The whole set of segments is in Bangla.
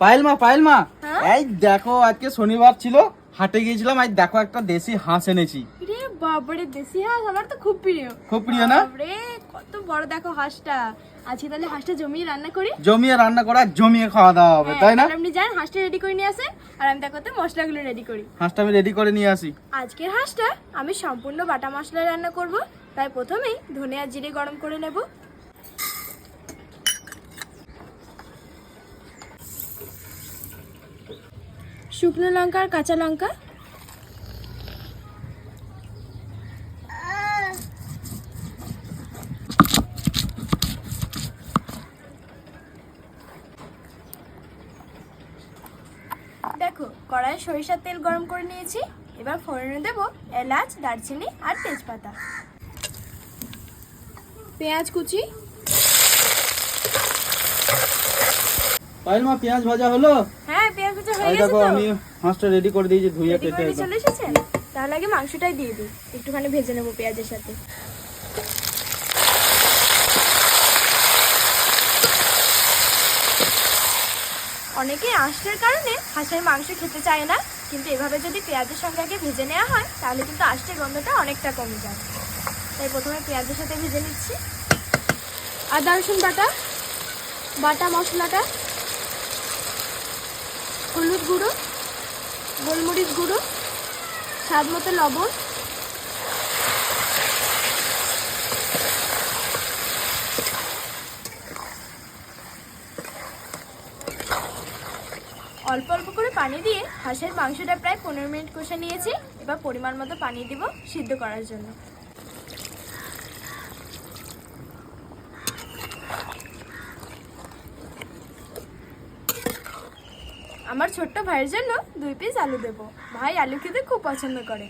পায়েল মা পায়েল মা। হ্যাঁ? এই দেখো আজকে শনিবার ছিল হাটে গিয়েছিলাম আজ দেখো একটা দেশি হাঁস এনেছি। রে বাবারে দেশি হাঁস? আমার তো খুব প্রিয়। খুব প্রিয় না? বাবারে কত বড় দেখো হাঁসটা। আজকে তাহলে হাঁসটা জমিয়ে রান্না করি? জমিয়ে রান্না করা জমিয়ে খাওয়া দাওয়া হবে হ্যাঁ, তাই না? আপনি যান হাঁসটা রেডি করে নিয়ে আসেন আর আমি দেখতে মশলাগুলো রেডি করি। হাঁসটা আমি রেডি করে নিয়ে আসি। আজকের হাঁসটা আমি সম্পূর্ণ বাটা মশলা রান্না করব তাই প্রথমেই ধনে আর জিরে গরম করে নেব। শুকনো লঙ্কা আর কাঁচা লঙ্কা? দেখো, কড়াইয়ে সরিষার তেল গরম করে নিয়েছি। এবার ফোড়নে দেব এলাচ, দারচিনি আর তেজপাতা। পেঁয়াজ কুচি পায়েল মা পেঁয়াজ ভাজা হলো? হ্যাঁ পেঁয়াজ কুচি হয়ে গেছে দেখো আমি হাঁসটা রেডি করে দিয়েছি রেডি কেটে করে চলে এসেছে? তাহলে আগে মাংসটাই দিয়ে দিই। একটুখানি ভেজে নেব পেঁয়াজের সাথে। অনেকে আঁশের কারণে হাঁসের মাংস খেতে চায় না কিন্তু এভাবে যদি পেঁয়াজের সঙ্গে আগে ভেজে নেওয়া হয় তাহলে কিন্তু আঁশের গন্ধটা অনেকটা কমে যায়। তাই প্রথমে পেঁয়াজের সাথে ভেজে নিচ্ছি। আদা রসুন বাটা বাটা মশলাটা হলুদ গুঁড়ো, গোলমরিচ গুঁড়ো, স্বাদ মতো লবণ। অল্প অল্প করে পানি দিয়ে হাঁসের মাংসটা প্রায় পনেরো মিনিট কষে নিয়েছি। এবার পরিমাণ মতো পানি দিব সিদ্ধ করার জন্য। আমার ছোট্ট ভাইয়ের জন্য দুই পিস আলু দেবো। ভাই আলু খেতে খুব পছন্দ করে।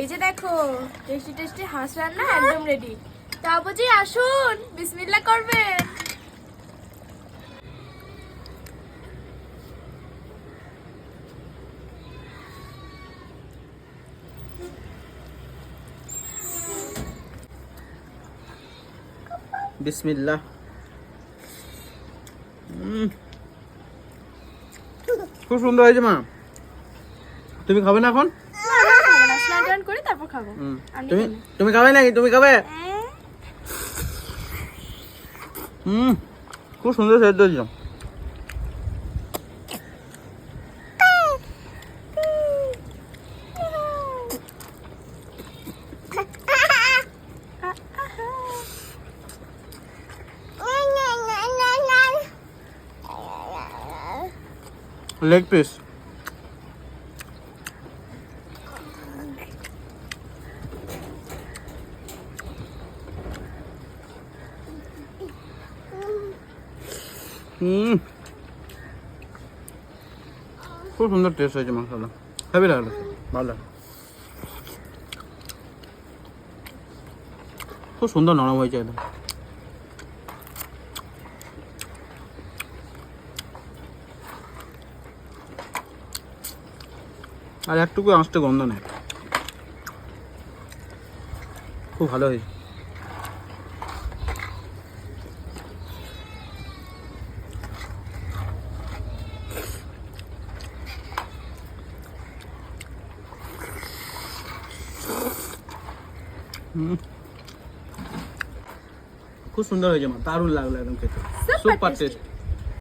এই যে দেখো, টেস্টি টেস্টি হাঁস রান্না একদম রেডি তা বুঝি আসুন বিসমিল্লা করবেন। বিসমিল্লাহ। খুব সুন্দর হয়েছে মা। তুমি খাবে না এখন? তুমি। তুমি খাবে নাকি? তুমি খাবে? হ্যাঁ। হুম খুব সুন্দর সেদ্ধ হয়েছিল লেগ পিস হুম খুব সুন্দর টেস্ট হয়েছে মাংসটা। হেভি লাগল ভালো লাগল খুব সুন্দর নরম হয়েছে একদম। আর একটুকু আঁচতে গন্ধ নেই খুব ভালো হয়েছে। খুব সুন্দর হয়েছে মা। দারুণ লাগল একদম খেতে। সুপার. টেস্ট